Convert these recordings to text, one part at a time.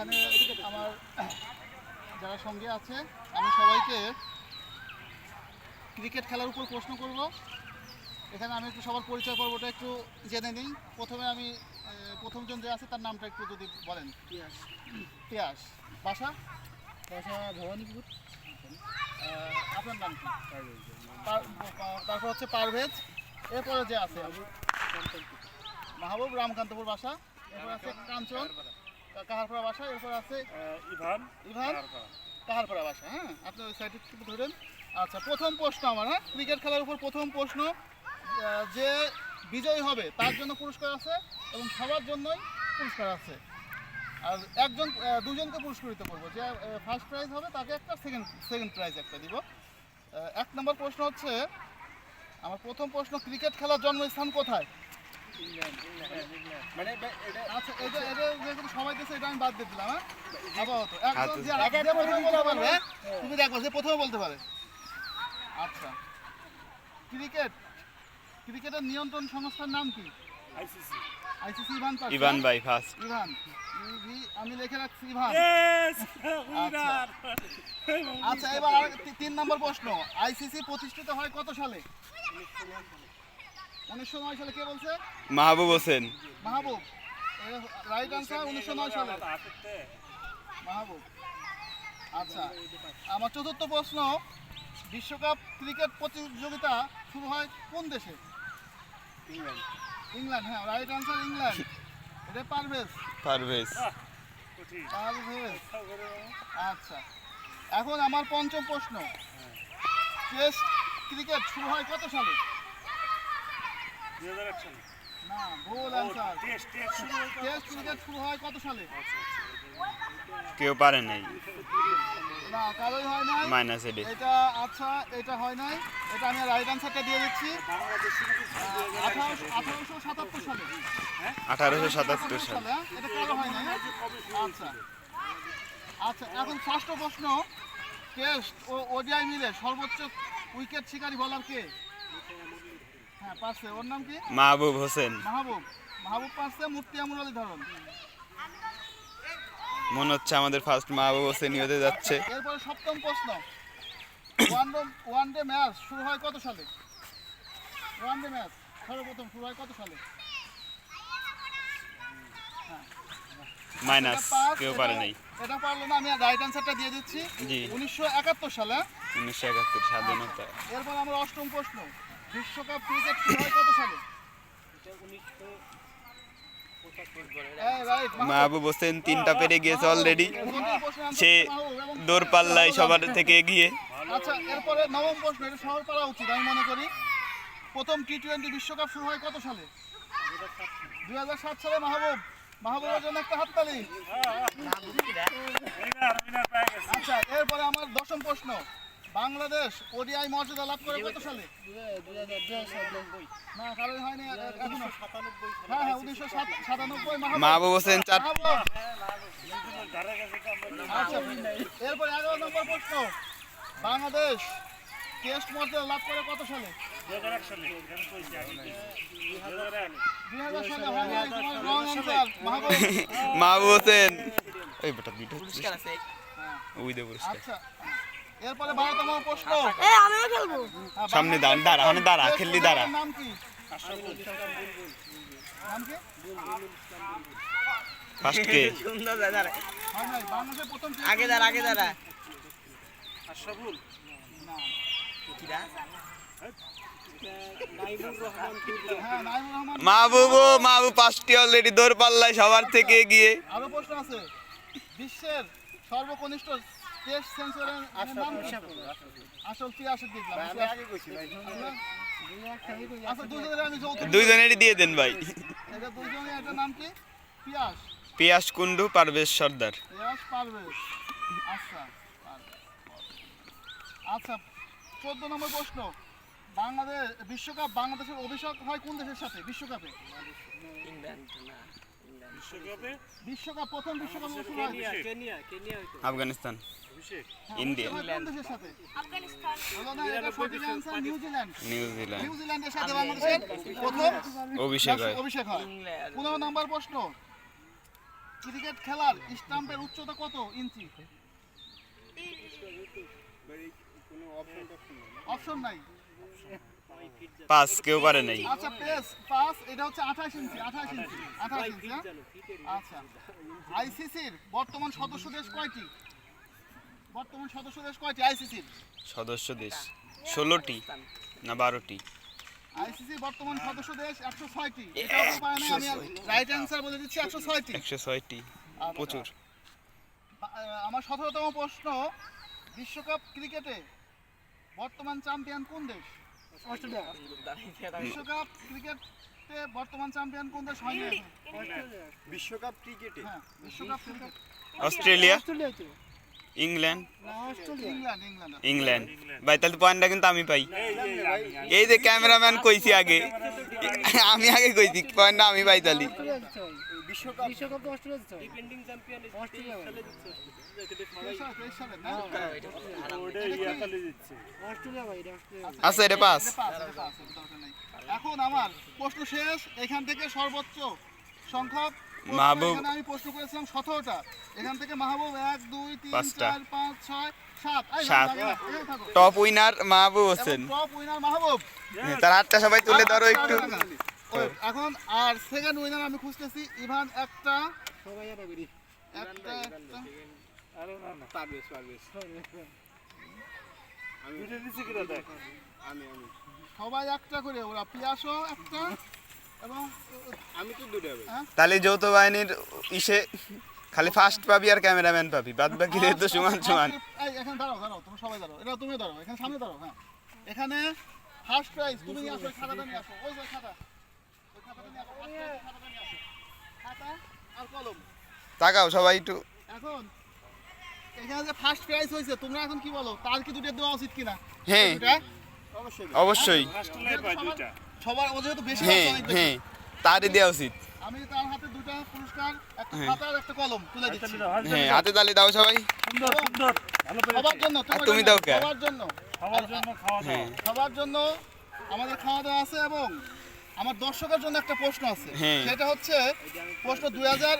এখানে আমার যারা সঙ্গে আছে আমি সবাইকে ক্রিকেট খেলার উপর প্রশ্ন করব। এখানে আমি একটু সবার পরিচয় পর্বটা একটু জেনে নিই। প্রথমে আমি প্রথমজন যে আছে তার নামটা একটু যদি বলেন। পিয়াস পিয়াস বাসা? বাসা ভবানীপুর। আপনার নাম কি? তারপর হচ্ছে পারভেজ। এরপরে যে আছে? মাহবুব রামকান্তপুর বাসা। এরপর আছে কাঞ্চন। কাহারপাড়া বাসা এরপর আছে ইভান। ইভান? কাহারপাড়া। বাসা হ্যাঁ? আপনি ওই সাইডে একটু ধরেন। আচ্ছা প্রথম প্রশ্ন আমার হ্যাঁ? ক্রিকেট খেলার উপর প্রথম প্রশ্ন যে বিজয়ী হবে তার জন্য পুরস্কার আছে এবং সবার জন্যই পুরস্কার আছে। আর একজন দুজনকে পুরস্কৃত করব। যে ফার্স্ট প্রাইজ হবে তাকে একটা সেকেন্ড সেকেন্ড প্রাইজ একটা দিব। এক নম্বর প্রশ্ন হচ্ছে আমার প্রথম প্রশ্ন ক্রিকেট খেলার জন্মস্থান কোথায়? মানে এটা আচ্ছা এটা এটা যেহেতু দিয়েছে এটা আমি বাদ দিয়ে দিলাম হ্যাঁ? আপাতত। একজন আচ্ছা। যে আর- প্রথমে বলতে পারবে হ্যাঁ? তুমি দেখো যে প্রথমে বলতে পারে। আচ্ছা। ক্রিকেট। ক্রিকেটের নিয়ন্ত্রণ সংস্থার নাম কি? ICC. ICC Ivan pass, Ivan হ্যাঁ? ভাই ফার্স্ট ইভান। ইভি- আমি লিখে রাখছি ইভান। ইয়েস আচ্ছা। এবার তিন নম্বর প্রশ্ন। আইসিসি প্রতিষ্ঠিত হয় কত সালে? উনিশশো নয় সালে কে বলছে? মাহবুব হোসেন। মাহবুব। রাইট আনসার উনিশশো নয় সালে। মাহবুব। আচ্ছা আমার চতুর্থ প্রশ্ন বিশ্বকাপ ক্রিকেট প্রতিযোগিতা শুরু হয় কোন দেশে? ইংল্যান্ড। হ্যাঁ রাইট আনসার ইংল্যান্ড। এটা পারভেজ। পারভেজ। পারভেজ। আচ্ছা এখন আমার পঞ্চম প্রশ্ন। টেস্ট ক্রিকেট শুরু হয় কত সালে দুই হাজার এক সালে না ভুল অ্যান্সার টেস্ট টেস্ট শুরু ক্রিকেট শুরু হয় কত সালে? কেউ পারে নাই। না কারোই হয় নাই। মাইনাস এডে এটা আচ্ছা এটা হয় নাই। এটা আমি রাইট আনসারটা দিয়ে দিচ্ছি। আঠারোশো সাতাত্তর সালে। আঠারোশো সাতাত্তর সালে? এটা কারও হয় নাই? আচ্ছা। আচ্ছা এখন ষষ্ঠ প্রশ্ন। টেস্ট ও ওডিআই মিলে সর্বোচ্চ উইকেট শিকারী বলার কে? হ্যাঁ পারছে। ওর নাম কি? মাহবুব হোসেন। মাহবুব। মাহবুব পারছে মুফতি আমর আলী ধরন। মনে হচ্ছে আমাদের ফার্স্ট মাহবুব হোসেন হতে যাচ্ছে। এরপরে সপ্তম প্রশ্ন। One day one day match শুরু হয় কত সালে? ওয়ান ডে ম্যাচ সর্বপ্রথম শুরু হয় কত সালে? মাইনাস কেউ পারে নাই। এটা পারল না আমি রাইট অ্যান্সারটা দিয়ে দিচ্ছি। জি। উনিশশো একাত্তর সালে? উনিশশো একাত্তর স্বাধীনতা। এরপর আমার অষ্টম প্রশ্ন। বিশ্বকাপ ক্রিকেট শুরু হয় কত সালে? মাহবুব। হোসেন তিনটা পেরে গিয়েছে অলরেডি সে দৌড়পাল্লায় সবার থেকে এগিয়ে আচ্ছা এরপরে নবম প্রশ্ন এটা সহজ করা উচিত আমি মনে করি। প্রথম টি টোয়েন্টি বিশ্বকাপ শুরু হয় কত সালে? দুই হাজার সাত সালে মাহবুব। মাহবুবের জন্য একটা হাততালি। গেছে আচ্ছা এরপরে আমার দশম প্রশ্ন। বাংলাদেশ ওডিআই মর্যাদা লাভ করে কত সালে? না কারণ হয়নি এখনও। হ্যাঁ হ্যাঁ উনিশশো সাতানব্বই মাহবুব হোসেন চার আচ্ছা এরপর এগারো নম্বর প্রশ্ন। বাংলাদেশ টেস্ট মর্যাদা লাভ করে কত সালে? মাহবুব। হোসেন। ওই বেটা হচ্ছে। ওই পুরস্কার। আচ্ছা এরপরে বারোতম প্রশ্ন। আমিও খেলব। হ্যাঁ, সামনে দাঁড়া, দাঁড়া, ওখানে দাঁড়া, খেললি দাঁড়া। নাম কি? নাম কি? ফার্স্ট কে? সুন্দর হয় বাংলাদেশের প্রথম আগে দাঁড়া আগে দাঁড়া। আশরাফুল। হ্যাঁ নাইমুর রহমান। মাহবুব পাঁচটি অলরেডি সবার থেকে এগিয়ে। আরও প্রশ্ন আছে। বিশ্বের সর্বকনিষ্ঠ টেস্ট নাম আসল কি? আসল। দেখলাম? আচ্ছা দুজনের আমি দুইজনেরই দিয়ে দেন ভাই। এটা দুজনে এটার নাম কি? পিয়াস। পিয়াস কুন্ডু পারভেজ সর্দার। পিয়াস পারভেজ। আচ্ছা আচ্ছা চোদ্দ নম্বর প্রশ্ন। বাংলাদেশ বিশ্বকাপ বাংলাদেশের অভিষেক হয় কোন দেশের সাথে? বিশ্বকাপে। বিশ্বকাপে? বিশ্বকাপ প্রথম বিশ্বকাপ হয়। আফগানিস্তান। ইন্ডিয়া। হয় নিউজিল্যান্ডের সাথে বাংলাদেশের প্রথম অভিষেক হয়। অভিষেক হয়। পনেরো নম্বর প্রশ্ন। ক্রিকেট খেলার স্টাম্পের উচ্চতা কত ইঞ্চি? অপশন নাই। পাস কেউ পারে নাই। আচ্ছা পেস পাস এটা হচ্ছে আঠাশ ইঞ্চি আঠাশ ইঞ্চি আঠাশ ইঞ্চি হ্যাঁ? আচ্ছা। আইসিসির বর্তমান সদস্য দেশ কয়টি? বর্তমান সদস্য দেশ কয়টি? আইসিসির সদস্য দেশ। ষোলোটি না বারোটি? আইসিসি বর্তমান সদস্য দেশ একশো ছয়টি। এটাও তো পারে আমি রাইট অ্যান্সার বলে দিচ্ছি একশো ছয়টি। একশো ছয়টি। প্রচুর। আমার সতেরোতম প্রশ্ন বিশ্বকাপ ক্রিকেটে বর্তমান চ্যাম্পিয়ন কোন দেশ? অস্ট্রেলিয়া। বিশ্বকাপ ক্রিকেটে বর্তমান চ্যাম্পিয়ন কোন দেশ হয়নি? বিশ্বকাপ ক্রিকেটে হ্যাঁ বিশ্বকাপ cricket. Australia. Australia England. England England. England. ভাই তাহলে পয়েন্টটা কিন্তু আমি পাই। এই যে ক্যামেরাম্যান কইছি আগে। আমি আগে কইছি পয়েন্টটা আমি পাই তাহলে। আচ্ছা এটা পাস। এখন আমার প্রশ্ন শেষ। এখান থেকে সর্বোচ্চ সংখ্যক মাহবুব। আমি প্রশ্ন করেছিলাম সতেরোটা। এখান থেকে মাহবুব এক দুই তিন। চার পাঁচ ছয় সাত। Top winner Mahbub Hossain. Top winner Mahbub. তার হাতটা সবাই তুলে ধরো একটু। এখন আর সেকেন্ড উইনার আমি খুঁজতেছি ইভান একটা। সবাই একটা একটা। আরে না না পারবেশ পারবেশ আমি আমি সবাই একটা করে ওরা পিয়াসও একটা। এবং আমি তো দুটো হবে তাহলে যৌথ বাহিনীর ইসে খালি ফার্স্ট পাবি আর ক্যামেরাম্যান পাবি বাদ বাকি তো সমান সমান। এই এখানে দাঁড়াও দাঁড়াও তুমি সবাই দাঁড়াও এটা তুমি দাঁড়াও এখানে সামনে দাঁড়াও হ্যাঁ। এখানে ফার্স্ট প্রাইজ তুমি নিয়ে আসো খাতাটা নিয়ে আসো ওই যে খাতা ওই খাতাটা নিয়ে আসো খাতাটা নিয়ে আসো। খাতা আর কলম। তাকাও সবাই একটু। এখন এখানে যে ফার্স্ট প্রাইজ হয়েছে তোমরা এখন কি বলো তার কি দুটো দেওয়া উচিত কিনা? হ্যাঁ। অবশ্যই। অবশ্যই। দুইটা। সবার যেহেতু বেশি হ্যাঁ। হ্যাঁ তারই দেওয়া উচিত। আমি তার হাতে দুটা পুরস্কার একটা হ্যাঁ। খাতা আর একটা কলম তুলে দিচ্ছি। হ্যাঁ হাতে তালি দাও সবাই। সুন্দর সুন্দর। ভালো সবার জন্য তুমি দাও কে? সবার জন্য। খাওয়ার জন্য খাওয়া হ্যাঁ। দাওয়া সবার জন্য আমাদের খাওয়া দাওয়া আছে এবং আমার দর্শকের জন্য একটা প্রশ্ন আছে। হ্যাঁ। সেটা হচ্ছে প্রশ্ন দুই হাজার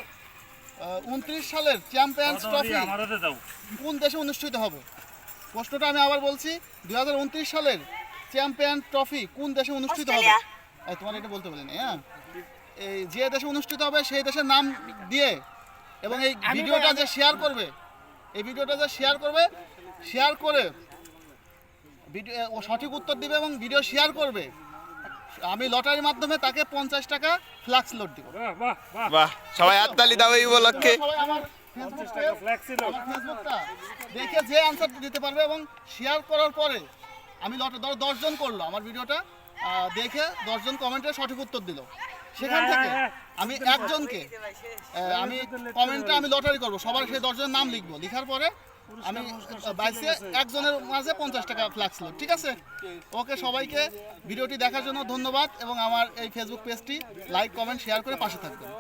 উনত্রিশ সালের চ্যাম্পিয়ন্স ট্রফি কোন দেশে অনুষ্ঠিত হবে? প্রশ্নটা আমি আবার বলছি দুই হাজার উনত্রিশ সালের চ্যাম্পিয়ন ট্রফি কোন দেশে অনুষ্ঠিত হবে? এই, তোমার এটা বলতে বলিনি হ্যাঁ? এই যে দেশে অনুষ্ঠিত হবে সেই দেশের নাম দিয়ে এবং এই ভিডিওটা যে শেয়ার করবে এই ভিডিওটা যে শেয়ার করবে শেয়ার করে ভিডিও ও সঠিক উত্তর দিবে এবং ভিডিও শেয়ার করবে। আমি লটারির মাধ্যমে তাকে পঞ্চাশ টাকা ফ্লাক্স লোড দিব। বাহ বাহ বাহ। বাহ সবাই হাত তালি দাও এই উপলক্ষে। দেখে যে অ্যান্সার দিতে পারবে এবং শেয়ার করার পরে আমি লটে ধরো দশজন করল আমার ভিডিওটা দেখে দশজন কমেন্টে সঠিক উত্তর দিল। সেখান থেকে আমি একজনকে আমি কমেন্টে আমি লটারি করব সবার সেই দশজনের নাম লিখব। লিখার পরে আমি বাইসে একজনের মাঝে পঞ্চাশ টাকা ফ্লাক্স ঠিক আছে? ওকে সবাইকে ভিডিওটি দেখার জন্য ধন্যবাদ এবং আমার এই ফেসবুক পেজটি লাইক কমেন্ট শেয়ার করে পাশে থাকবেন।